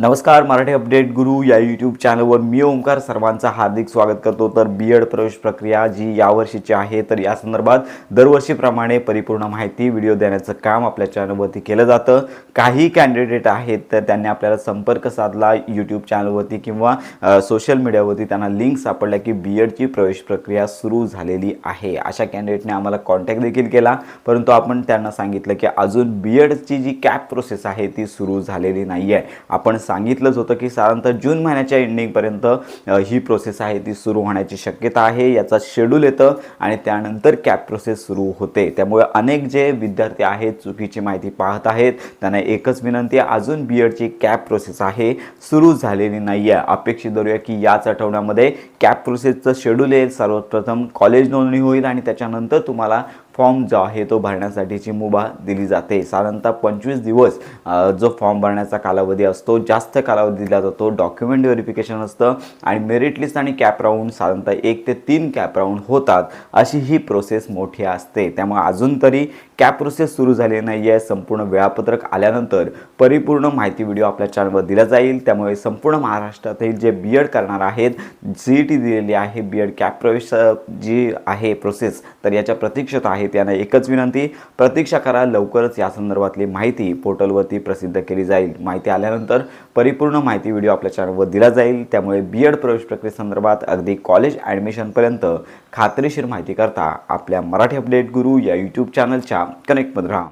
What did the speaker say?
नमस्कार मराठी अपडेट गुरु या यूट्यूब चॅनलवर मी ओंकार सर्वांचं हार्दिक स्वागत करतो. तर बी एड प्रवेश प्रक्रिया जी यावर्षीची आहे तर या संदर्भात दरवर्षीप्रमाणे परिपूर्ण माहिती व्हिडिओ देण्याचं काम आपल्या चॅनलवरती केलं जातं. काही कॅन्डिडेट आहेत तर त्यांनी आपल्याला संपर्क साधला यूट्यूब चॅनलवरती किंवा सोशल मीडियावरती त्यांना लिंक सापडल्या की बी एडची प्रवेश प्रक्रिया सुरू झालेली आहे. अशा कॅन्डिडेटने आम्हाला कॉन्टॅक्ट देखील केला. परंतु आपण त्यांना सांगितलं की अजून बी एडची जी कॅप प्रोसेस आहे ती सुरू झालेली नाही आहे आपण सांगितलंच होतं की साधारणतः जून महिन्याच्या एंडिंगपर्यंत ही प्रोसेस आहे ती सुरू होण्याची शक्यता आहे याचा शेड्यूल येतं आणि त्यानंतर कॅप प्रोसेस सुरू होते. त्यामुळे अनेक जे विद्यार्थी आहेत चुकीची माहिती पाहत आहेत त्यांना एकच विनंती आहे अजून बी एडची कॅप प्रोसेस आहे सुरू झालेली नाही आहे अपेक्षित धरूया की याच आठवड्यामध्ये कॅप प्रोसेसचं शेड्यूल येईल. सर्वप्रथम कॉलेज नोंदणी होईल आणि त्याच्यानंतर तुम्हाला फॉर्म जो आहे तो भरण्यासाठीची मुभा दिली जाते. साधारणतः पंचवीस दिवस जो फॉर्म भरण्याचा कालावधी असतो जास्त कालावधी दिला जातो डॉक्युमेंट व्हेरिफिकेशन असतं आणि मेरिट लिस्ट आणि कॅप राऊंड साधारणतः एक ते तीन कॅप राऊंड होतात अशी ही प्रोसेस मोठी असते. त्यामुळे अजून तरी कॅप प्रोसेस सुरू झाली नाही आहे संपूर्ण वेळापत्रक आल्यानंतर परिपूर्ण माहिती व्हिडिओ आपल्या चॅनलवर दिला जाईल. त्यामुळे संपूर्ण महाराष्ट्रातील जे बी एड करणार आहेत सी ई टी दिलेली आहे बी एड कॅप प्रवेश जी आहे प्रोसेस तर याच्या प्रतीक्षेत आहे. आहे. त्यांना एकच विनंती प्रतीक्षा करा लवकरच या संदर्भातली माहिती पोर्टलवरती प्रसिद्ध केली जाईल. माहिती आल्यानंतर परिपूर्ण माहिती व्हिडिओ आपल्या चॅनलवर दिला जाईल. त्यामुळे बी एड प्रवेश प्रक्रियेसंदर्भात अगदी कॉलेज ॲडमिशनपर्यंत खात्रीशीर माहिती करता आपल्या मराठी अपडेट गुरु या यूट्यूब चॅनलच्या कनेक्टमध्ये राहा.